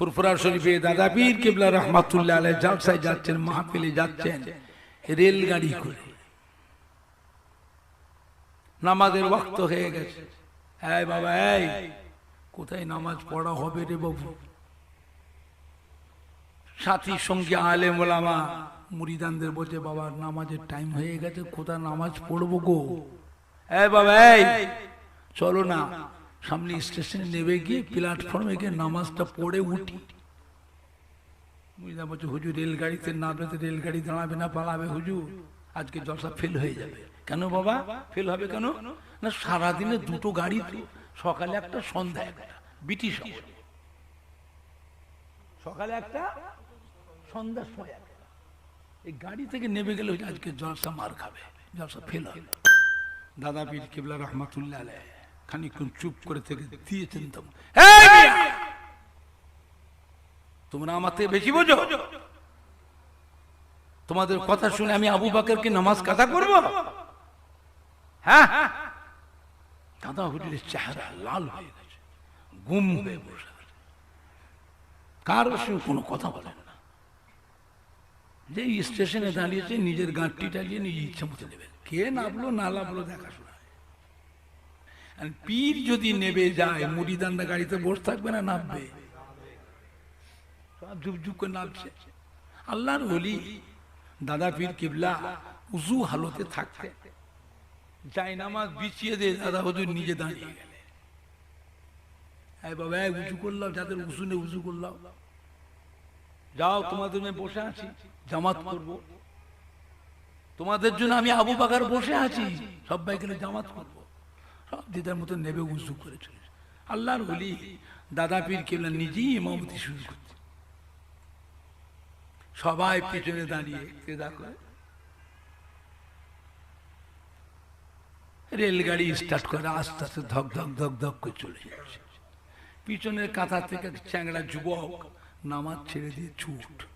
ফুরফুরা শরীফে দাদা পীর কেবলা রহমাতুল্লাহ আলাই জালসায় যাচ্ছেন, মাহফিলে যাচ্ছেন, রেলগাড়ি করে। নামাজের ওয়াক্ত হয়ে গেছে। এই বাবা, এই, কোথায় নামাজ পড়া হবে রে বাবু? সাথীর সঙ্গে আলে মোলামা মুরিদানদের বলছে, বাবা, নামাজের টাইম হয়ে গেছে, কোথায় নামাজ পড়ব গো? এই বাবা, এই, চলো না। সামনে স্টেশনে নেবে গিয়ে প্ল্যাটফর্মে গিয়ে নামাজটা পড়ে উঠি। মুরিদা বলছে হুজুর রেলগাড়িতে নামলে তো রেলগাড়ি দাঁড়াবে না, পালাবে হুজুর। আজকে জলসা ফেল হয়ে যাবে। কেন বাবা? ফেল হবে কেন? না, সারাদিনে দুটো গাড়ি তো। সকালে একটা, সন্ধ্যা একটা। ব্রিটিশ সকালে একটা, সন্ধ্যার সময় এই গাড়ি থেকে নেমে গেলে আজকে জলসা মার খাবে। জলসা ফেল হবে। দাদা পীর কিবলা রহমাতুল্লাহ আলাইহ। খানিকক্ষণ চুপ করে থেকে দিয়েছেন! তোমরা আমার থেকে বেশি বোঝো? তোমাদের কথা শুনে আমি আবু বাকরকে নামাজ কাদা করব? হ্যাঁ? দাদা হুজুরের চেহারা লাল হয়ে গেছে গুম হয়ে বসে। কারোর সঙ্গে কোনো কথা বলেন না। যে স্টেশনে দাঁড়িয়েছে নিজের গাঁটটি টালিয়ে নিজের ইচ্ছা মতো নেবে কে নামলো না নামলো দেখাশোনা। পীর যদি নেবে যায় মুড়িদান্ডা গাড়িতে বসে থাকবে না, নামবে। সব ঝুপ ঝুপ করে নামছে। আল্লাহর বলি দাদা পীর কিবলা, উজু হালতে থাকতে। যাই নামাজ বিছিয়ে দে, দাদা হুজুর নিজে দাঁড়িয়ে গেলে এই বাবা উঁচু করলাম, যাদের উঁচু নেই উঁচু করলাম। যাও, তোমাদের জন্য বসে আছি, জামাত করব। তোমাদের জন্য আমি আবু বাকার বসে আছি সবাই গেলে জামাত করব। সব দিদার মতো নেবে উঁচু করে চলে আল্লাহর হলি দাদা পীর কেবলা নিজেই ইমামতি শুরু করছে। সবাই পিছনে দাঁড়িয়ে কেদা করে। রেলগাড়ি স্টার্ট করে, আস্তে আস্তে ধক ধক ধক ধক করে চলে যাচ্ছে। পিছনের কাঁথা থেকে চ্যাংড়া যুবক নামাজ ছেড়ে দিয়ে ছুট।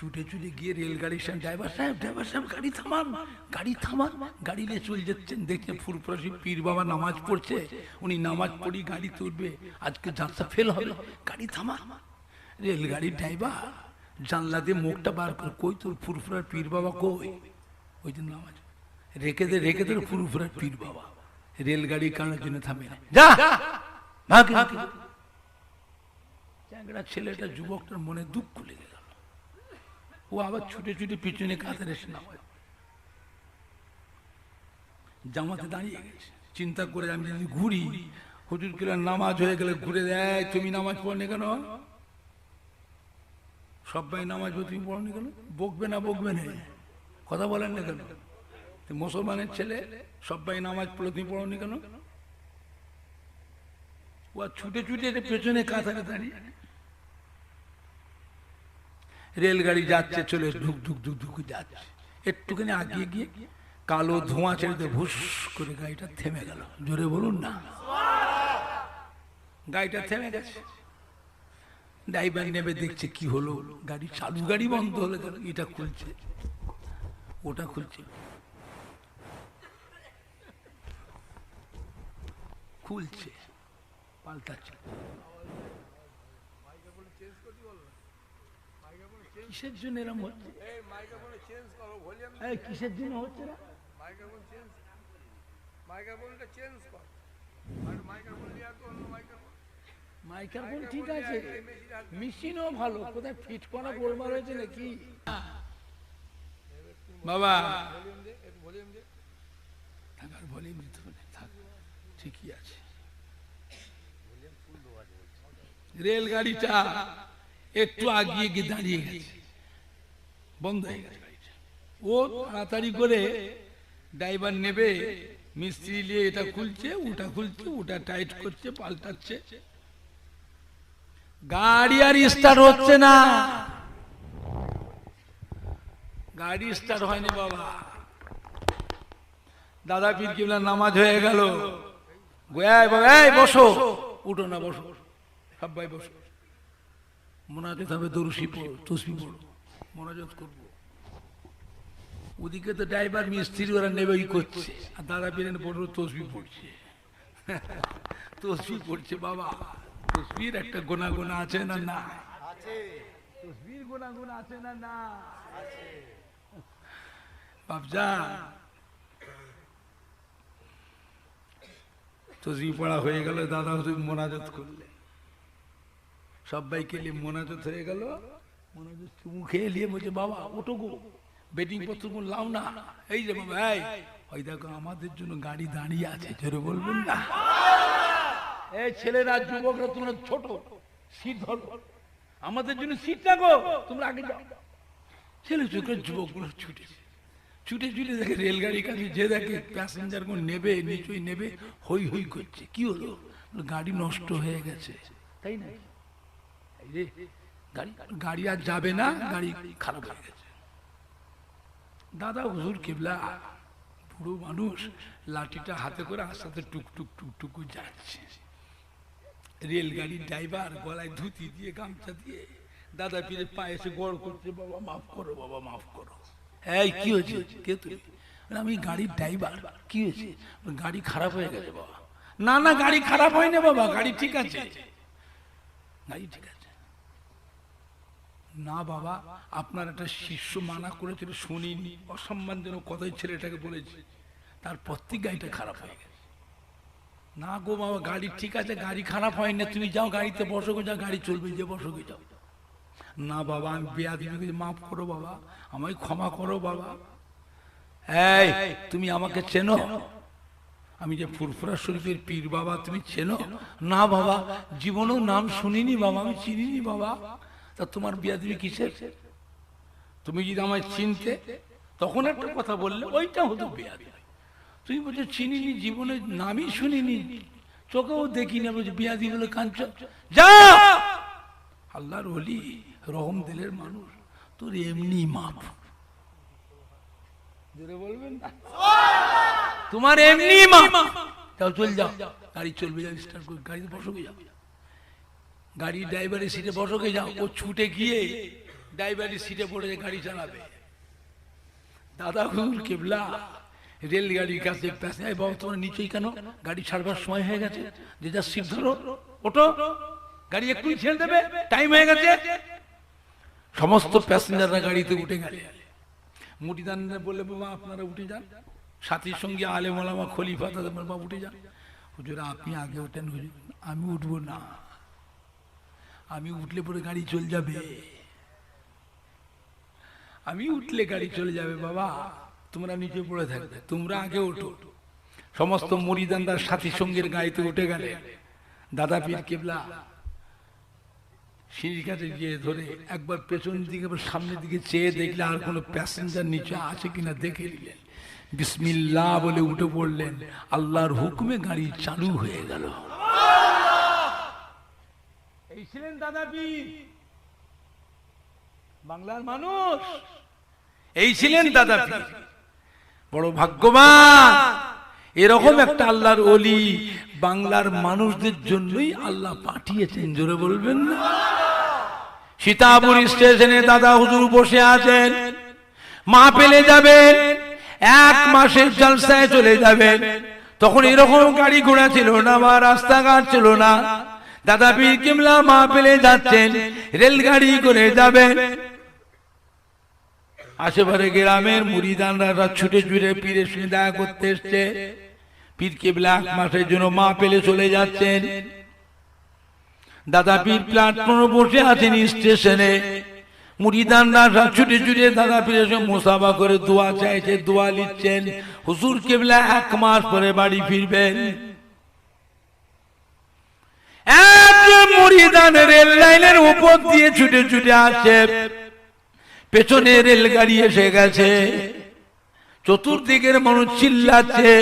ছুটে ছুটে গিয়ে রেলগাড়ির সামনে ড্রাইভার সাহেব ড্রাইভার সাহেব, গাড়ি থামান গাড়ি থামান। গাড়ি নিয়ে চলে যাচ্ছেন, দেখছেন ফুরফুরাসি পীর বাবা নামাজ পড়ছে। উনি নামাজ পড়ি, গাড়ি তুলবে। আজকে যাত্রা ফেল হবে। গাড়ি থামান। রেলগাড়ির ড্রাইভার জানলা দিয়ে মুখটা বার করে, কই তোর ফুরফুরার পীর বাবা কই? ওই জন্য নামাজ রেখে দে রেখে দে ফুরফুরার পীর বাবা। রেলগাড়ি কারণের জন্য থামে না। যা! চ্যাংড়া ছেলেটা, যুবকটার মনে দুঃখ লেগে গেল ও আবার ছুটে ছুটে পিছনে কাঁধে এসে নামায় জামাতে দাঁড়িয়ে গেছে চিন্তা করে আমি যদি ঘুরি, হুজুর কিলো নামাজ হয়ে গেলে ঘুরে দেয় তুমি নামাজ পড়নি কেন? সবাই নামাজ তুমি পড়নি কেন? বকবে না বকবে না। কথা বলেন না কেন? মুসলমানের ছেলে, সবাই নামাজ পড়লে তুমি পড়নি কেন? ও ছুটে ছুটে পেছনে কাঁথারে দাঁড়িয়ে রেলগাড়ি যাচ্ছে, চলে ধুক ধুক ধুক ধুক যাচ্ছে। একটুখানি আগিয়ে গিয়ে কালো ধোঁয়া ছেড়ে ভুস করে গাড়িটা থেমে গেল। জোরে বলুন না। গাড়িটা থেমে গেছে। ড্রাইভার নেবে, দেখছে কি হলো। গাড়ি চালু, গাড়ি বন্ধ হলে কেন? এটা খুলছে। ওটা খুলছে। খুলছে। পাল্টাচ্ছে। কিসের জন্য এরকম হচ্ছে? এই, কিসের জন্য হচ্ছে না মাইক্রোফোন ঠিক আছে। মেশিনও ভালো। কোথায় ফিট করা গোলমাল হয়েছে নাকি? বাবা। ভলিউম দে একটু ভলিউম দে। থাকার ভলিউম দিতে হবে। থাক ঠিকই আছে। রেলগাড়িটা একটু আগিয়ে গিয়ে দাঁড়িয়ে গেছে। বন্ধ হয়ে গেছে। ও তাড়াতাড়ি করে ড্রাইভার নেবে, মিস্ত্রি নিয়ে এটা খুলছে, ওটা খুলছে, ওটা টাইট করছে, পাল্টাচ্ছে। গাড়ি আর স্টার্ট হচ্ছে না। গাড়ি স্টার্ট হয়নি বাবা। দাদা পীর কিবলা, নামাজ হয়ে গেল। বসো। উঠো না, বসো। সবাই বসো। মোনাজাত হবে দরুসি পড়ো, তসবি পড়ো। মোনাজাত করব। ওদিকে তো ড্রাইভার মিস্ত্রি ওরা নেবে করছে। আর দাদা পীরেন পড়ো তসবি পড়ছে। তসবি পড়ছে বাবা। তসবির একটা গোনা গোনা আছে না না? তসবির গোনা গোনা আছে না না? বাবজা তসবি পড়া হয়ে গেল দাদা তুমি মোনাজত করলে সবাইকে নিয়ে মোনাজত হয়ে গেল। চুমু খেয়ে নিয়ে বলছে, বাবা ওটো গো বেটিং পত্র কোন লাও না। এই যে বাবা ওই দেখো, আমাদের জন্য গাড়ি দাঁড়িয়ে আছে, জোরে বলবেন না? এই ছেলেরা, যুবকরা, তোমরা ছোট, সিট ধরো। আমাদের জন্য সিট রাখো, তোমরা আগে যাও। ছেলে চোখের যুবকগুলো ছুটেছে ছুটে ছুটে দেখে রেলগাড়ির কাছে যে দেখে প্যাসেঞ্জার কোন নেবে, নিচুই নেবে, হই হই করছে। কি হলো? গাড়ি নষ্ট হয়ে গেছে। তাই না? গাড়ি। গাড়ি আর যাবে না, গাড়ি খারাপ হয়ে গেছে। দাদা, হুজুর, কেবলা, বুড়ো মানুষ, লাঠিটা হাতে করে আস্তে টুক টুক টুক টুক যাচ্ছে। রেলগাড়ির ড্রাইভার গলায় ধুতি দিয়ে, গামছা দিয়ে, দাদা পীরের পায়ে এসে গড় করছে, বাবা, মাফ করো, বাবা, মাফ করো। এই, কি হয়েছে? কে তুই? আমি গাড়ির ড্রাইভার, কি হয়েছে? গাড়ি খারাপ হয়ে গেছে, বাবা। না না, গাড়ি খারাপ হয়নি, বাবা, গাড়ি ঠিক আছে। গাড়ি ঠিক আছে। না বাবা, আপনার একটা শিষ্য মানা করেছিল, শুনিনি। অসম্মানজনক কথাই ছেলেটাকে বলেছি। তারপর থেকে গাড়িটা খারাপ হয়ে গেছে। না গো বাবা, গাড়ি ঠিক আছে, গাড়ি খারাপ হয় না তুমি যাও গাড়িতে বসো যাও গাড়ি চলবে যে বসো যাও। না বাবা, আমি বেয়া দিবি মাফ করো বাবা, আমায় ক্ষমা করো বাবা। এই, তুমি আমাকে চেনো? আমি যে ফুরফুরা শরীফের পীর বাবা, তুমি চেনো? না বাবা, জীবনেও নাম শুনিনি বাবা, আমি চিনিনি বাবা। তা তোমার বিয়া দিবি কিসের? তুমি যদি আমায় চিনতে তখন একটা কথা বললে ওইটা হতো বিয়া দিবি তুই বলছো চিনিনি জীবনে নামই শুনিনি চোখেও দেখিনি বলছি বিয়া দিয়ে বলে কাঞ্চ যা! আল্লাহর হলি রহম দিলের মানুষ তোর এমনি মাপ। বলবেন না? তোমার এমনি মাপ। তাও চল যাও গাড়ি চলবে যাও স্টার্ট করে গাড়িতে বসকে যাও। গাড়ি ড্রাইভারের সিটে বসকে যাও। ও ছুটে গিয়ে ড্রাইভারের সিটে পড়ে গাড়ি চালাবে। দাদা হুজুর কেবলা রেলগাড়ির কাছে বাবা তোমার নিচেই কেন? গাড়ি ছাড়বার সময় হয়ে গেছে। যে যা সিট ধরো ওটো গাড়ি এক্ষুনি ছেড়ে দেবে। টাইম হয়ে গেছে। সমস্ত প্যাসেঞ্জাররা গাড়িতে উঠে গেলে। মুটিদানরা বললে বাবা আপনারা উঠে যান। সাথীর সঙ্গে আলে মোলামা খলিফা বলল, বাবা উঠে যান। হুজুর আপনি আগে ওঠেন হুজুর আমি উঠবো না। আমি উঠলে পরে গাড়ি চলে যাবে। আমি উঠলে গাড়ি চলে যাবে, বাবা। তোমরা নিচে পড়ে থাকবে, তোমরা আগে ওঠো। সমস্ত মরিদানদার সাথী সঙ্গের গাড়িতে উঠে গেলে, দাদা পীর কেবলা সিঁড়ির কাছে গিয়ে ধরে একবার পেছন দিকে সামনের দিকে চেয়ে দেখলে আর কোনো প্যাসেঞ্জার নিচে আছে কিনা দেখে নিলেন। বিসমিল্লাহ বলে উঠে পড়লেন, আল্লাহর হুকুমে গাড়ি চালু হয়ে গেল। এই ছিলেন দাদা পীর বাংলার মানুষ। এই ছিলেন দাদা পীর বড় ভাগ্যবান। এরকম একটা আল্লাহর অলি বাংলার মানুষদের জন্যই আল্লাহ পাঠিয়েছেন জোরে বলবেন না? সীতাপুর স্টেশনে দাদা হুজুর বসে আছেন। মা পেলে যাবেন। এক মাসের জলসায় চলে যাবেন। তখন এরকম গাড়ি ঘোড়া ছিল না বা রাস্তাঘাট ছিল না। দাদা পীর কিমলা মা পেলে যাচ্ছেন রেলগাড়ি করে যাবেন আশেপাশে গ্রামের মুড়িদানরা ছুটে ছুটে পীরের সঙ্গে দেখা করতে এসছে। পীর কেবলা এক মাসের জন্য মা পেলে চলে যাচ্ছেন। দাদা পীর প্ল্যাটফর্মে বসে আছেন স্টেশনে। মুড়িদানরা ছুটে ছুটে দাদা পীরের সঙ্গে মোসাফা করে দোয়া চাইছে দোয়া নিচ্ছেন। হুজুর কেবলা এক মাস পরে বাড়ি ফিরবেন এক মুড়িদান রেল লাইনের উপর দিয়ে ছুটে ছুটে আসছে পেছনে রেলগাড়ি এসে গেছে। চতুর্দিকের মানুষ চিল্লাচ্ছে।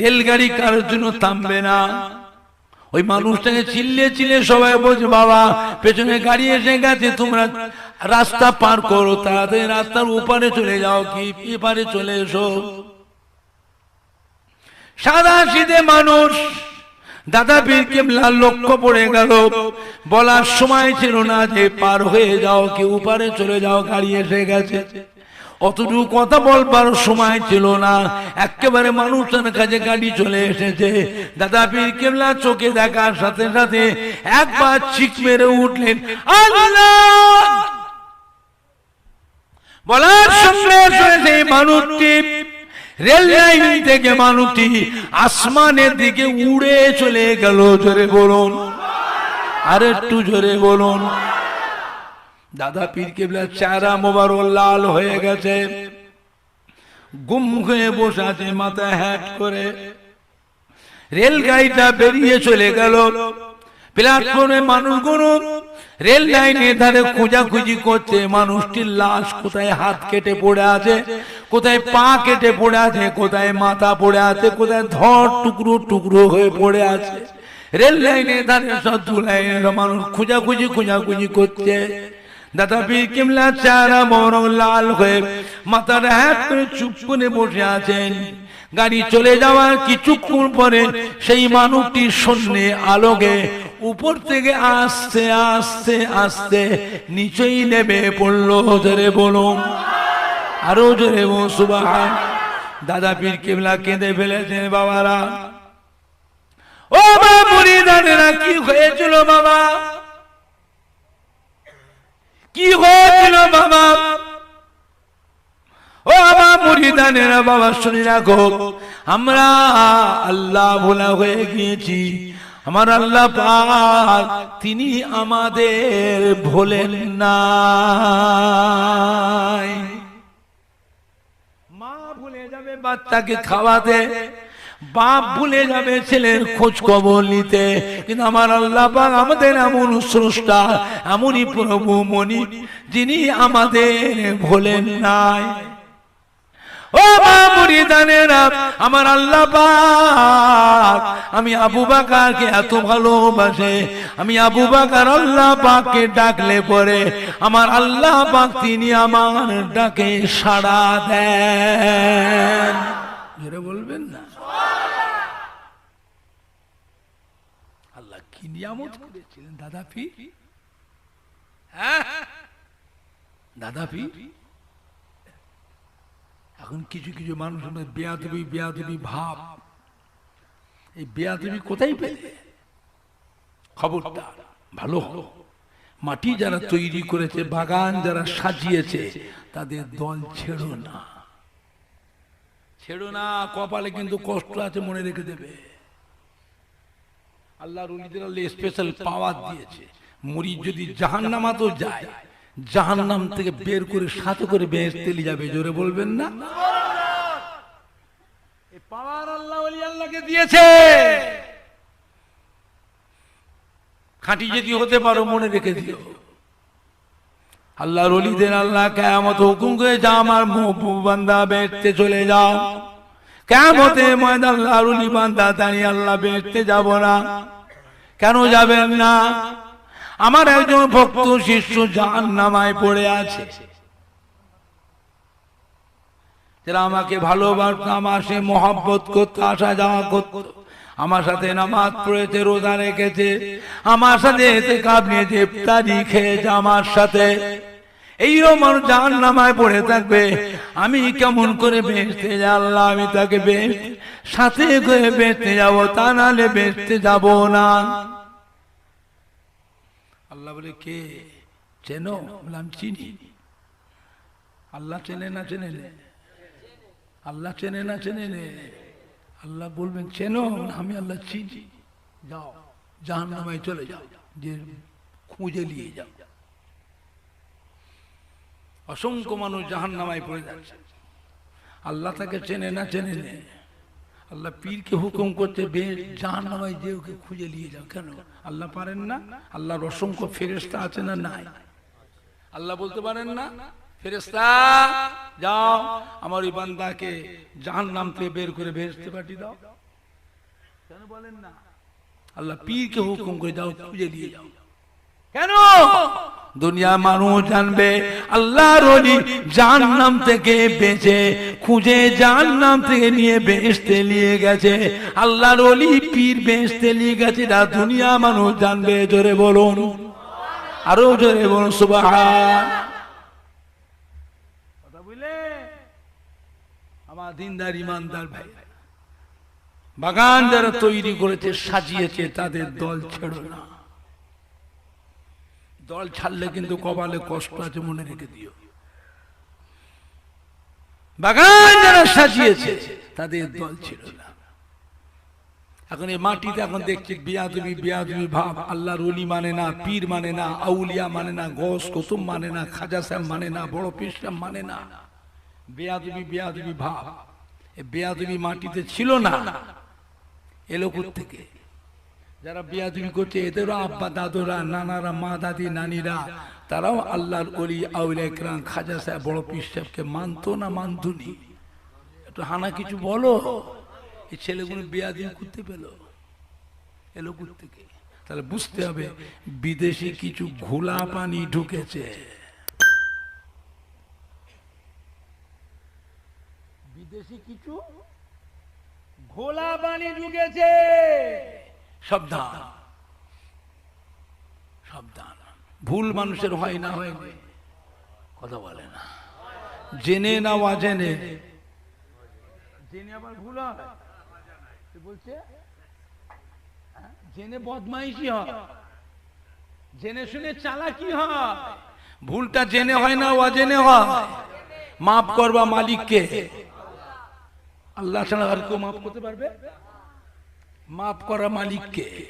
রেলগাড়ি কারোর জন্য থামবে না। ওই মানুষটাকে চিল্লে চিল্লে সবাই বলছে, বাবা, পেছনে গাড়ি এসে গেছে, তোমরা রাস্তা পার করো, তাড়াতাড়ি রাস্তার ওপারে চলে যাও, কি এপারে চলে এসো। সাদা সিধে মানুষ দাদা পীর কেমলা লক্ষ্য পড়ে গেল। বলার সময় ছিল না যে পার হয়ে যাও কি উপারে চলে যাও, গাড়ি এসে গেছে। অতটুকু কথা বলবার সময় ছিল না। একেবারে মানুষের কাছে গাড়ি চলে এসেছে। দাদা পীর কেবলা চোখে দেখার সাথে সাথে একবার চিক মেরে উঠলেন বলার সঙ্গে মানুষটি রেল লাইন থেকে মানুষটি আসমানের দিকে উড়ে চলে গেল, জোরে বলুন। আর একটু জোরে বলুন। দাদা পীর কেবলা চেহারা মোবার লাল হয়ে গেছে। গুম হয়ে বসে আছে মাথায় হ্যাট করে। রেলগাড়িটা বেরিয়ে চলে গেল। প্ল্যাটফর্মে মানুষগুলো রেল লাইনের ধারে খোঁজাখুঁজি করছে মানুষটির লাশ কোথায় হাত কেটে পড়ে আছে কোথায় পা কেটে পড়ে আছে কোথায় মাথা পড়ে আছে কোথায় ধর টুকরো টুকরো হয়ে পড়ে আছে। রেল লাইনের ধারে সব লাইনের মানুষ খোঁজাখুঁজি খোঁজাখুঁজি করছে। দাদা পীর কিমলা চারা বরং লাল হয়ে মাথার হ্যাট করে চুপ করে বসে আছেন। গাড়ি চলে যাওয়ার কিছুক্ষণ পরে সেই মানুষটির শূন্যে আলোকে উপর থেকে আস্তে আস্তে আস্তে নিচেই নেমে পড়ল, জোরে বলুন। আরও জোরে সুবাহ দাদা পীর কেবলা কেঁদে ফেলেছেন বাবারা। ও মা, মুড়িদানেরা, কি হয়েছিল বাবা? কি হয়েছিল বাবা? ও আমার মুড়িদানেরা, বাবা, শুনি রাখো। আমরা আল্লাহ ভোলা হয়ে গিয়েছি। আমার আল্লাহ পাক, তিনি আমাদের ভোলেন না মা ভুলে যাবে বাচ্চাকে খাওয়াতে, বাপ ভুলে যাবে ছেলের খোঁজ খবর নিতে। কিন্তু আমার আল্লাহ পাক আমাদের এমন স্রষ্টা, এমনই প্রভু মনি, যিনি আমাদের ভোলেন নাই। আমার আল্লাহ আমি আবু এত ভালোবাসে, আমি আবু বাকার আল্লাহ ডাকলে পরে আমার আল্লাহ পাক তিনি আমার ডাকে সাড়া দেন। বলবেন না? আল্লাহ কি নিয়ামত করেছিলেন? দাদা হ্যাঁ? এখন কিছু কিছু মানুষ বেয়াদবি বেয়াদবি, ভাব। এই বেয়াদবি কোথায় পেলে? খবরটা ভালো হলো। মাটি যারা তৈরি করেছে, বাগান যারা সাজিয়েছে, তাদের দল ছেড়ো না। ছেড়ো না, কপালে কিন্তু কষ্ট আছে, মনে রেখে দেবে। আল্লাহ রুলিদের আল্লাহ স্পেশাল পাওয়ার দিয়েছে। মুড়ি যদি জাহান নামাতো যায় জাহান নাম থেকে বের করে সাথে করে বেশ তেলি যাবে, জোরে বলবেন না? পাওয়ার আল্লাহ আল্লাহকে দিয়েছে। খাঁটি যদি হতে পারো, মনে রেখে দিও। আল্লাহ রলিদের আল্লাহ কেমত হুকুম করে যা আমার বান্দা চলে যাও। কেমতে ময়দান আল্লাহ রুলি বান্দা আল্লাহ যাব না। কেন যাবেন না? আমার একজন ভক্ত শিষ্য জাহান নামায় পড়ে আছে। যারা আমাকে আমার সে মহব্বত করতে, আসা যাওয়া করত। আমার সাথে নামাজ পড়েছে, রোজা রেখেছে। আমার সাথে এতে কাবনে দেবতারি খেয়েছে আমার সাথে। এইরকম জাহান নামায় পড়ে থাকবে। আমি কেমন করে বেঁচতে আল্লাহ, আমি তাকে বেশ সাথে করে বেঁচতে যাব, তা নাহলে বেঁচতে যাব না। আল্লাহ বলে কে? চেনো? বললাম চিনি। আল্লাহ চেনে না চেনে নে আল্লাহ চেনে না চেনে নে আল্লাহ বলবেন চেনো? আমি আল্লাহ চিনি। যাও জাহান নামায় চলে যাও যে খুঁজে নিয়ে যাও। অসংখ্য মানুষ জাহান নামায় পড়ে যাচ্ছে। আল্লাহ তাকে চেনে না চেনে নে আল্লাহ পীরকে হুকুম করতে বেশ জাহান নামায় যে ওকে খুঁজে নিয়ে যাও। কেন? আল্লাহ পারেন না? আল্লাহর অসংখ্য ফেরেস্তা আছে না নাই? আল্লাহ বলতে পারেন না? ফেরেস্তা যাও, আমার ওই বান্দাকে জাহান নাম থেকে বের করে ভেসতে পাঠিয়ে দাও। কেন বলেন না? আল্লাহ পীরকে হুকুম করে দাও, খুঁজে নিয়ে যাও। কেন? দুনিয়া মানুষ জানবে আল্লাহ রলি জান নাম থেকে বেঁচে, খুঁজে জান নাম থেকে নিয়ে বেঁচতে নিয়ে গেছে। আল্লাহ রলি পীর বেঁচতে নিয়ে গেছে না দুনিয়া মানুষ জানবে, জোরে বলুন। আরও জোরে বলুন সুবাহ কথা বুঝলে? দিনদার ইমানদার ভাই। বাগান যারা তৈরি করেছে, সাজিয়েছে, তাদের দল ছেড়ো না। দল ছাড়লে কিন্তু কপালে কষ্ট আছে, মনে রেখে দিও। বাগান যারা সাজিয়েছে, তাদের দল ছিল না। এখন এই মাটিতে এখন দেখছি বিয়াদবি বিয়াদবি ভাব। আল্লাহর অলি মানে না, পীর মানে না, আউলিয়া মানে না, গস কুতুম মানে না, খাজা সাহেব মানে না, বড় পীর সাহেব মানে না। বেয়াদবি বেয়াদবি ভাব। এ বেয়াদবি মাটিতে ছিল না। এলো থেকে যারা বিয়াদবি করছে, এদেরও আব্বা, দাদুরা, নানারা, মা, দাদি, নানিরা, তারাও আল্লাহর অলি আউলিয়া একরাম খাজা সাহেব, বড় পীর সাহেবকে মানতো না মানতুনি? একটু হানা কিছু বলো। এই ছেলেগুলো বিয়াদি করতে পেল? এলো থেকে তাহলে বুঝতে হবে, বিদেশি কিছু ঘোলা পানি ঢুকেছে। বিদেশি কিছু ঘোলা পানি ঢুকেছে। সাবধান। সাবধান। ভুল মানুষের হয় না। হয়নি কথা বলে না। জেনে না অজেনে। জেনে আবার ভুল হয়। বলছে? হ্যাঁ? জেনে বদমাইশি হয়। জেনে শুনে চালাকি হয়। ভুলটা জেনে হয় না অজেনে হয়। মাফ করবা মালিককে। আল্লাহ ছাড়া আর কেউ মাফ করতে পারবে? মাফ করা মালিককে।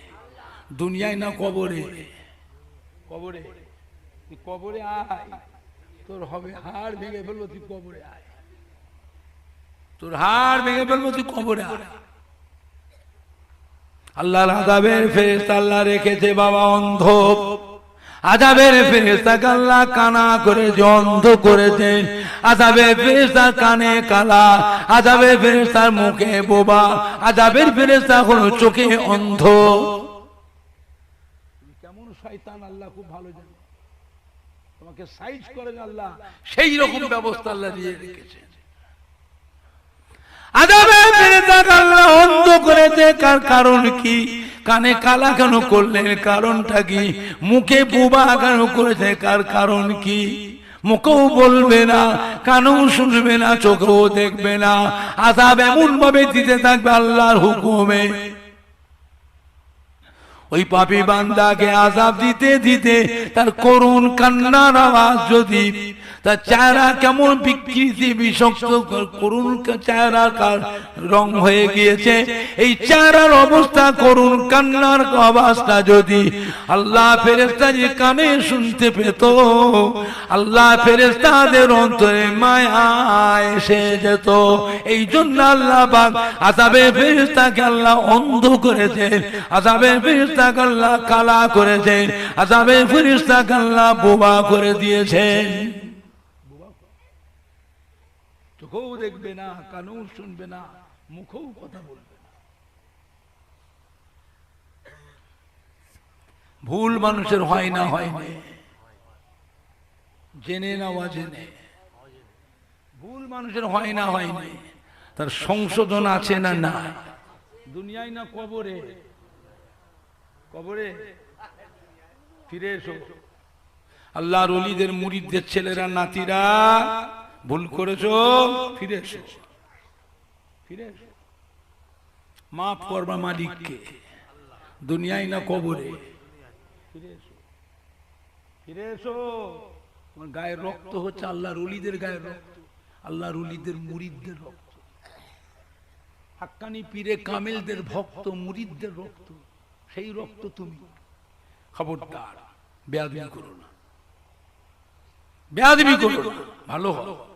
দুনিয়ায় না কবরে? কবরে? কবরে আয়। তোর হবে হাড় ভেঙে ফেলব, তুই কবরে আয়। তোর হাড় ভেঙে ফেলব, তুই কবরে আয়। আল্লাহর আদাবের ফেরেস্তা আল্লাহ রেখেছে, বাবা অন্ধ। আজাবের ফেরেস্তাকে আল্লাহ কানা করেছে অন্ধ করেছেন। আজাবের ফেরেস্তার কানে কালা, আজাবের ফেরেস্তার মুখে বোবা, আজাবের ফেরেস্তা হলো চোখে অন্ধ। কেমন শয়তান, আল্লাহ খুব ভালো জানে। তোমাকে সাইজ করেন আল্লাহ, সেই রকম ব্যবস্থা আল্লাহ দিয়ে রেখেছেন। আদাবে কারণ কি? কানে কালা কেন করলেন, কারণটা কি? মুখে বুবা কেন করেছে, কার কারণ কি? মুখেও বলবে না, কানেও শুনবে না, চোখেও দেখবে না। আদাব এমন ভাবে দিতে থাকবে আল্লাহর হুকুমে। ওই পাপি বান্দাকে আজাব দিতে দিতে তার করুণ কান্নার আওয়াজ যদি, তার চেহারা কেমন বিকৃতি বিষক্ত করুণ চেহারা রং হয়ে গিয়েছে। এই চেহারার অবস্থা, করুণ কান্নার আওয়াজটা যদি আল্লাহ ফেরেস্তা যে কানে শুনতে পেত, আল্লাহ ফেরেস্তাদের অন্তরে মায়া এসে যেত। এই জন্য আল্লাহ আজাবে ফেরেস্তাকে আল্লাহ অন্ধ করেছেন আজাবে আল্লাহ কালা করেছেন আল্লাহ বোবা করে দিয়েছেন। দেখবে না শুনবে না কথা বলবে ভুল মানুষের হয় না হয়নি জেনে না, অজেনে। ভুল মানুষের হয় না হয়নি তার সংশোধন আছে না না দুনিয়ায় না কবরে? কবরে? ফিরে এসো। আল্লাহর অলিদের মুরিদদের ছেলেরা, নাতিরা, ভুল করেছ? ফিরে এসো। ফিরে এসো। মাফ করবা মালিককে। দুনিয়ায় না কবরে। ফিরে এসো। ফিরে এসো। তোমার গায়ের রক্ত হচ্ছে আল্লাহর অলিদের গায়ের রক্ত। আল্লাহর অলিদের মুরিদদের রক্ত। হাক্কানি পীরে কামেলদের ভক্ত, মুরিদদের রক্ত। সেই রক্ত তুমি। খবরদার, বেয়াদবি করো না। বেয়াদবি করো ভালো হও।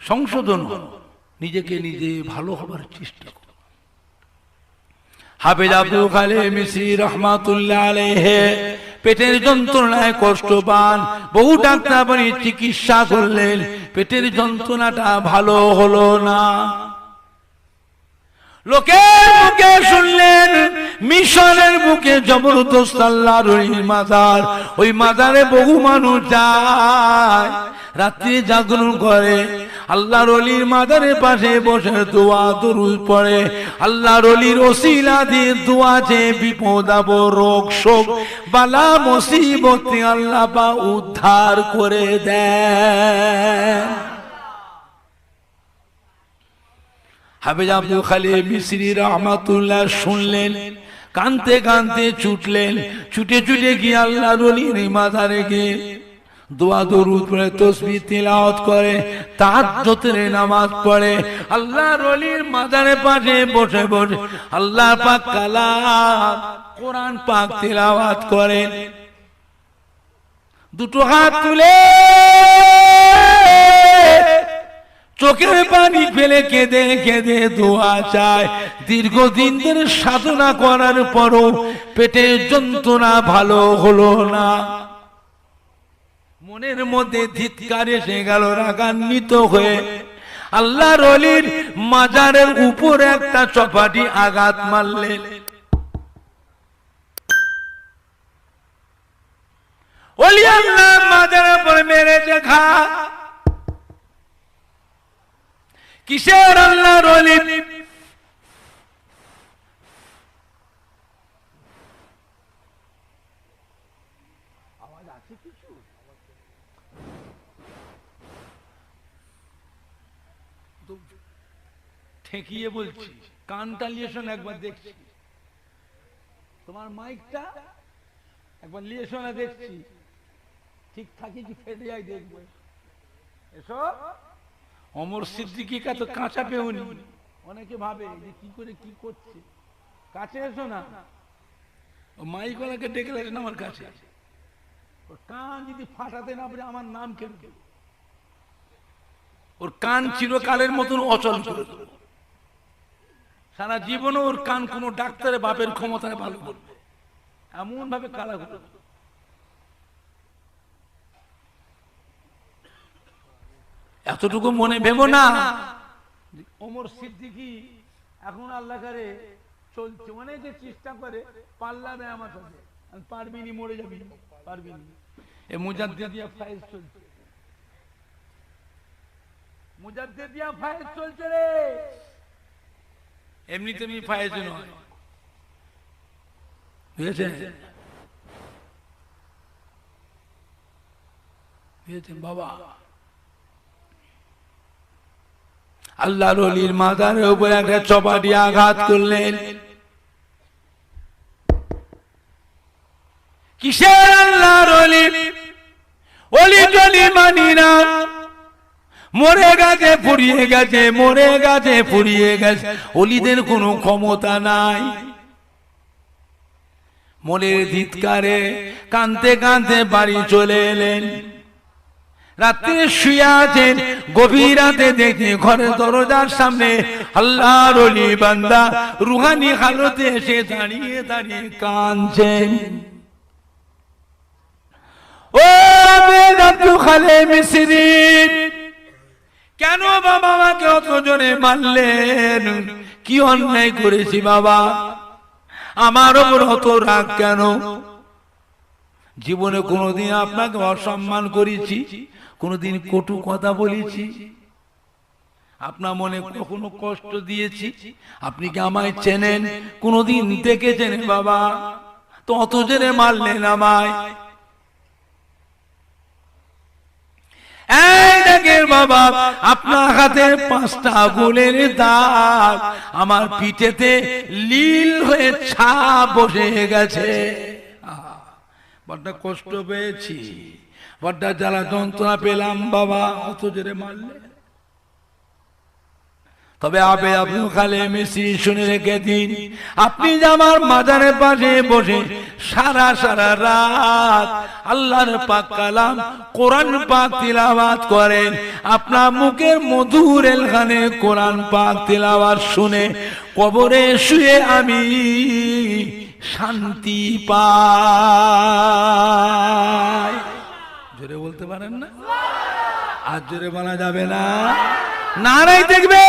সংশোধন হও। নিজেকে নিজে ভালো হবার চেষ্টা করো। হাফেজ আব্দুল খালে মিসি রহমাতুল্লাহ আলাইহি, পেটের যন্ত্রণায় কষ্ট পান বহু ডাক্তার চিকিৎসা করলেন। পেটের যন্ত্রণাটা ভালো হলো না। লোকের মুখে শুনলেন মিশনের বুকে জবরদস্ত আল্লাহর ওই মাজার ওই মাজারে বহু মানুষ যায়, রাত্রি জাগরণ করে। আল্লাহর অলির মাজারের পাশে বসে দোয়া দরুদ পড়ে। আল্লাহর অলির ওসিলা দিয়ে দোয়া যে বিপদ রোগ শোক, বালা মুসিবতে আল্লাহ বা উদ্ধার করে দেয় হাফেজ আব্দুল খালি মিসরি রহমাতুল্লাহ শুনলেন, কানতে কানতে ছুটলেন, ছুটে ছুটে গিয়ে আল্লাহ রলির মাথারে গিয়ে দোয়া, দরুদ পড়ে, তসবি তিলাওয়াত করে, তাহাজ্জুদের নামাজ পড়ে আল্লাহ রলির মাজারে পাশে বসে বসে আল্লাহ পাক কালাম, কোরআন পাক তিলাওয়াত করেন। দুটো হাত তুলে চোখের পানি ফেলে কেঁদে কেঁদে দোয়া চায়। দীর্ঘদিন ধরে সাধনা করার পরও পেটের যন্ত্রণা ভালো হলো না। মনের মধ্যে ধিৎকার এসে গেল, রাগান্বিত হয়ে। আল্লাহ রলির মাজারের উপর একটা চপাটি আঘাত মারলেন ওলি আল্লাহ মাজারের উপর মেরেছে, খা। কিসের আল্লাহ ঠেকিয়ে বলছি কানটা লিয়েশন একবার দেখছি। তোমার মাইকটা একবার লিয়েশনে দেখছি। ঠিক থাকে কি ফেটে যায় দেখব। এসো। অমর সিদ্দিকি তো কাঁচা পেউনি। অনেকে ভাবে যে কি করে কি করছে? কাছে এসো না। ও মাইক ওনাকে ডেকে লাগেন আমার কাছে। ওর কান যদি ফাটাতে না পারে আমার নাম কেন ওর কান চিরকালের মতন অচল করে। সারা জীবনে ওর কান কোনো ডাক্তারের বাপের ক্ষমতায় ভালো করবে। এমন ভাবে কালা করে এতটুকু মনে ভেবো না। ওমর সিদ্দিকি এখন আল্লাহ করে চলছে অনেকে চেষ্টা করে আমার সাথে। মরে যাবি এ মুজাদ্দিদিয়া ফাইজ চলছে। মুজাদ্দিদিয়া ফাইজ চলছে রে। এমনি তেমনি ফাইজ নয়। বুঝেছেন? বুঝেছেন বাবা? আল্লাহ রলির মাথার উপর একটা চপাটি আঘাত করলেন। কিসের আল্লাহ রলি অলি টলি মানি না, মরে গেছে, ফুরিয়ে গেছে, মরে গেছে, ফুরিয়ে গেছে, অলিদের কোনো ক্ষমতা নাই। মনের ধিৎকারে কানতে কানতে বাড়ি চলে এলেন। রাত্রে শুয়ে আছেন গভীর রাতে দেখে ঘরের দরজার সামনে আল্লাহর অলি বান্দা রুহানি হালতে এসে দাঁড়িয়ে দাঁড়িয়ে কাঁদছেন ও খালে মিসরি কেন বাবা আমাকে অত জোরে মারলেন? কি অন্যায় করেছি বাবা? আমার ওপর অত রাগ কেন? জীবনে কোনোদিন আপনাকে অসম্মান করেছি। কোনোদিন কটু কথা বলেছি। আপনার মনে কখনো কষ্ট দিয়েছি? আপনি কি আমায় চেনেন? কোনোদিন দেখেছেন বাবা, তো অত জেনে মারলেন আমায়। বাবা, আপনার হাতে পাঁচটা আগুনের দাগ, আমার পিঠেতে লীল হয়ে ছাপ বসে গেছে। বড্ড কষ্ট পেয়েছি। বড্ড জ্বালা যন্ত্রণা পেলাম বাবা অত জোরে মারলে। তবে আবে আপনি খালে মিশি শুনে রেখে দিন আপনি যে আমার মাজারে পাশে বসে সারা সারা রাত আল্লাহর পাক কালাম, কোরআন পাক তিলাওয়াত করেন, আপনার মুখের মধুর এলখানে কোরআন পাক তিলাওয়াত শুনে কবরে শুয়ে আমি শান্তি পাই। পারেন না? আর জোরে বলা যাবে না। নারাই দেখবে!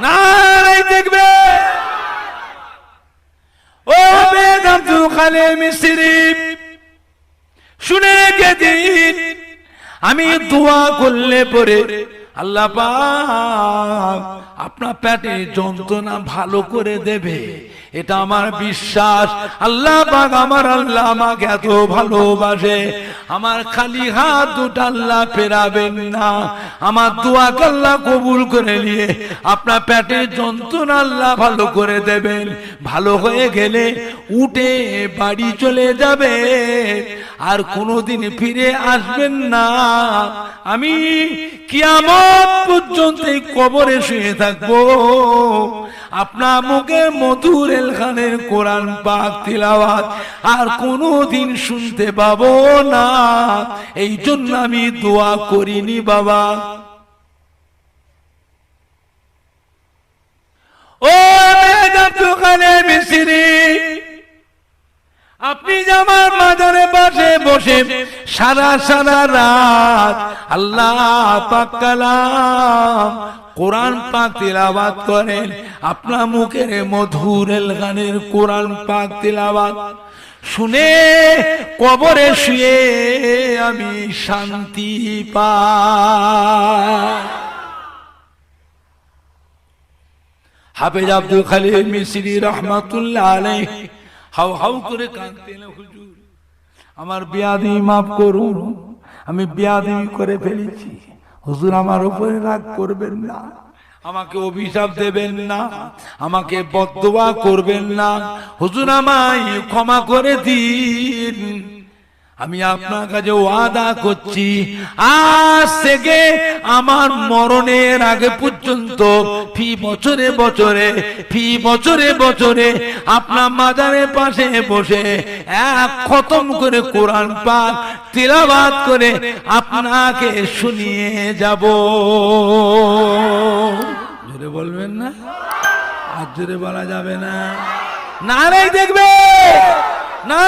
নারাই দেখবে! ও বেদম তু খালে মিস্ত্রি শুনে রেখে দিন। আমি দোয়া করলে পরে আল্লাহ পাক আপনার পেটে যন্ত্রণা ভালো করে দেবে। এটা আমার বিশ্বাস। আল্লাহ পাক আমার আল্লাহ আমাকে এত ভালোবাসে। আমার খালি হাত দুটা আল্লাহ ফেরাবেন না। আমার দোয়া আল্লাহ কবুল করে নিয়ে আপনার পেটে যন্ত্রণা আল্লাহ ভালো করে দেবেন। ভালো হয়ে গেলে উঠে বাড়ি চলে যাবে। আর কোনোদিন ফিরে আসবেন না। আমি কিয়ামত পর্যন্ত এই কবরে শুয়ে থাকব। আপনার মুখে মধুর এলখানের কোরআন পাক তিলাওয়াত। আর কোনোদিন শুনতে পাবো না। এই জন্য আমি দোয়া করিনি বাবা। ও মেজাতুখানে মিসরি আপনি আমার মাজারে পাশে বসে সারা সারা রাত আল্লাহ পাক কালাম কোরআন পাক তিলাবাত করেন, আপনার মুখের মধুর গানের কোরআন পাক তিলাবাত শুনে কবরে শুয়ে আমি শান্তি পাই। আব্দুল খালিদ মিসরি রহমাতুল্লাহ আলাইহ হাউ হাউ করে কাঁদতেন হুজুর। আমার বিয়াদি মাফ করুন, আমি বিয়াদি করে ফেলেছি। হুজুর আমার উপরে রাগ করবেন না, আমাকে অভিশাপ দেবেন না, আমাকে বদদোয়া করবেন না। হুজুর আমায় ক্ষমা করে দিন। আমি আপনার কাছে ওয়াদা করছি। আজ থেকে আমার মরণের আগে পর্যন্ত, ফি বছরে বছরে, ফি বছরে বছরে আপনার মাজারের পাশে বসে এক খতম করে কোরআন পাক তিলাবাত করে আপনাকে শুনিয়ে যাব। জোরে বলবেন না? আর জোরে বলা যাবে না। না দেখবে! না